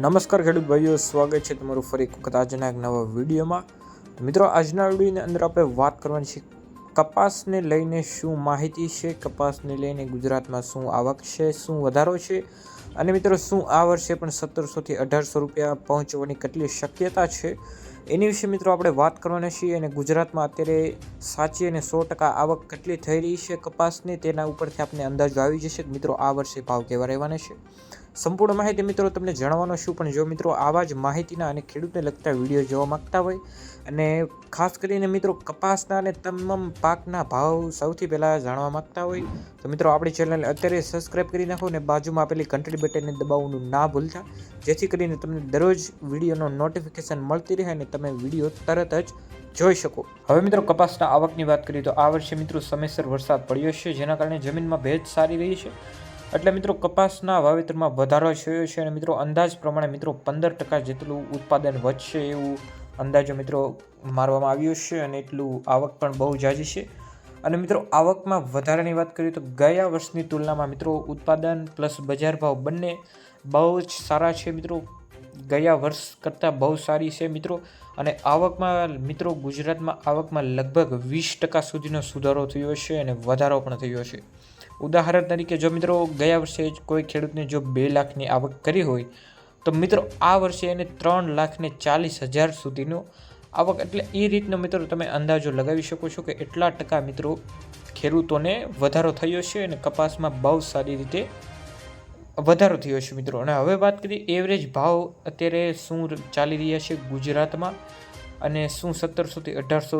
નમસ્કાર ખેડૂત ભાઈઓ, સ્વાગત છે તમારું ફરી એક વખત આજના એક નવા વિડીયોમાં. મિત્રો, આજના વિડીયોની અંદર આપણે વાત કરવાની છે કપાસને લઈને શું માહિતી છે, કપાસને લઈને ગુજરાતમાં શું આવક છે, શું વધારો છે અને મિત્રો, શું આ વર્ષે પણ સત્તરસોથી અઢારસો રૂપિયા પહોંચવાની કેટલી શક્યતા છે એની વિશે મિત્રો આપણે વાત કરવાના છીએ અને ગુજરાતમાં અત્યારે સાચી અને સો ટકા આવક કેટલી થઈ રહી છે કપાસની તેના ઉપરથી આપણે અંદાજો આવી જશે. મિત્રો, આ વર્ષે ભાવ કેવા રહેવાના છે? સંપૂર્ણ માહિતી મિત્રો તમને જણાવવાનો છું, પણ જો મિત્રો આવા જ માહિતીના અને ખેડૂતને લગતા વીડિયો જોવા માગતા હોય અને ખાસ કરીને મિત્રો કપાસના અને તમામ પાકના ભાવ સૌથી પહેલાં જાણવા માગતા હોય, તો મિત્રો આપણી ચેનલને અત્યારે સબસ્ક્રાઈબ કરી નાખો અને બાજુમાં આપેલી ઘંટડી બટનને દબાવવાનું ના ભૂલતા, જેથી કરીને તમને દરરોજ વિડીયોનો નોટિફિકેશન મળતી રહે અને તમે વીડિયો તરત જ જોઈ શકો. હવે મિત્રો કપાસના આવકની વાત કરીએ તો આ વર્ષે મિત્રો સમયસર વરસાદ પડ્યો છે, જેના કારણે જમીનમાં ભેજ સારી રહી છે. એટલે મિત્રો કપાસના વાવેતરમાં વધારો થયો છે અને મિત્રો અંદાજ પ્રમાણે મિત્રો પંદર ટકા જેટલું ઉત્પાદન વધશે એવું અંદાજો મિત્રો મારવામાં આવ્યો છે અને એટલું આવક પણ બહુ જાજી છે. અને મિત્રો આવકમાં વધારાની વાત કરીએ તો ગયા વર્ષની તુલનામાં મિત્રો ઉત્પાદન પ્લસ બજાર ભાવ બંને બહુ જ સારા છે મિત્રો. ગયા વર્ષ કરતાં બહુ સારી છે મિત્રો. અને આવકમાં મિત્રો ગુજરાતમાં આવકમાં લગભગ વીસ ટકા સુધીનો સુધારો થયો છે અને વધારો પણ થયો છે. ઉદાહરણ તરીકે જો મિત્રો ગયા વર્ષે કોઈ ખેડૂતને જો બે લાખની આવક કરી હોય, તો મિત્રો આ વર્ષે એને ત્રણ લાખને ચાલીસ હજાર સુધીનો આવક. એટલે એ રીતનો મિત્રો તમે અંદાજો લગાવી શકો છો કે એટલા ટકા મિત્રો ખેડૂતોને વધારો થયો છે અને કપાસમાં બહુ સારી રીતે વધારો થયો છે મિત્રો. અને હવે વાત કરીએ એવરેજ ભાવ અત્યારે શું ચાલી રહ્યા છે ગુજરાતમાં અને શું સત્તરસોથી અઢારસો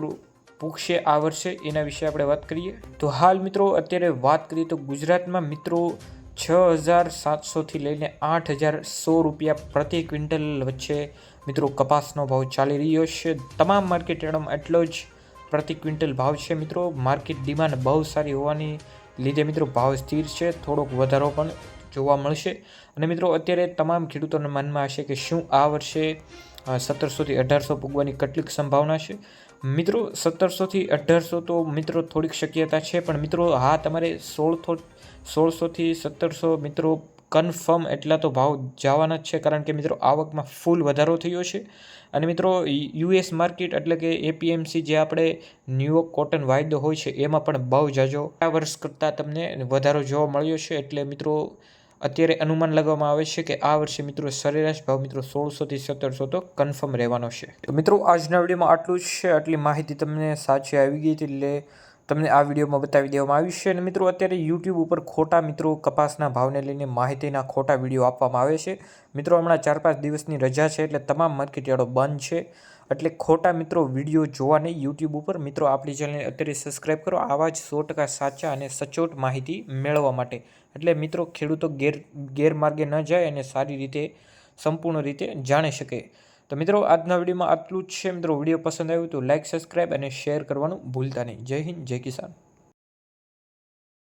રૂ પૂગશે આ વર્ષે એના વિશે આપણે વાત કરીએ. તો હાલ મિત્રો અત્યારે વાત કરીએ તો ગુજરાતમાં મિત્રો છ હજાર સાતસોથી લઈને આઠ હજાર સો રૂપિયા પ્રતિ ક્વિન્ટલ વચ્ચે મિત્રો કપાસનો ભાવ ચાલી રહ્યો છે. તમામ માર્કેટ યાર્ડમાં એટલો જ પ્રતિ ક્વિન્ટલ ભાવ છે મિત્રો. માર્કેટ ડિમાન્ડ બહુ સારી હોવાની લીધે મિત્રો ભાવ સ્થિર છે. થોડોક વધારો પણ જોવા મળશે. અને મિત્રો અત્યારે તમામ ખેડૂતોના મનમાં હશે કે શું આ વર્ષે સત્તરસોથી અઢારસો પૂગવાની કેટલીક સંભાવના છે. મિત્રો સત્તરસોથી અઢારસો તો મિત્રો થોડીક શક્યતા છે, પણ મિત્રો, હા, તમારે સોળસો સોળસોથી સત્તરસો મિત્રો કન્ફર્મ એટલા તો ભાવ જવાના જ છે, કારણ કે મિત્રો આવકમાં ફૂલ વધારો થયો છે. અને મિત્રો યુએસ માર્કેટ એટલે કે એપીએમસી જે આપણે ન્યુયોર્ક કોટન વાયદો હોય છે, એમાં પણ બહુ જાજો. આ વર્ષ કરતાં તમને વધારો જોવા મળ્યો છે, એટલે મિત્રો અત્યારે અનુમાન લગાવવામાં આવે છે કે આ વર્ષે મિત્રો સરેરાશ ભાવ મિત્રો સોળસોથી સત્તરસો તો કન્ફર્મ રહેવાનો છે. તો મિત્રો, આજના વિડીયોમાં આટલું જ છે. આટલી માહિતી તમને સાચી આવી ગઈ હતી એટલે તમને આ વિડીયોમાં બતાવી દેવામાં આવ્યું છે. અને મિત્રો, અત્યારે યુટ્યુબ ઉપર ખોટા મિત્રો કપાસના ભાવને લઈને માહિતીના ખોટા વીડિયો આપવામાં આવે છે. મિત્રો, હમણાં ચાર પાંચ દિવસની રજા છે એટલે તમામ માર્કેટયાર્ડો બંધ છે. એટલે ખોટા મિત્રો વીડિયો જોવા નહીં. યુટ્યુબ ઉપર મિત્રો આપણી ચેનલને અત્યારે સબસ્ક્રાઈબ કરો. આવા જ સો ટકા સાચા અને સચોટ માહિતી મેળવવા માટે. એટલે મિત્રો, ખેડૂતો ગેર, ગેરમાર્ગે ન જાય અને સારી રીતે, સંપૂર્ણ રીતે જાણી શકે. તો મિત્રો, આજના વિડીયોમાં આટલું જ છે. મિત્રો, વીડિયો પસંદ આવ્યું તો લાઇક સબસ્ક્રાઈબ અને શેર કરવાનું ભૂલતા નહીં. જય હિન્દ, જય કિસાન.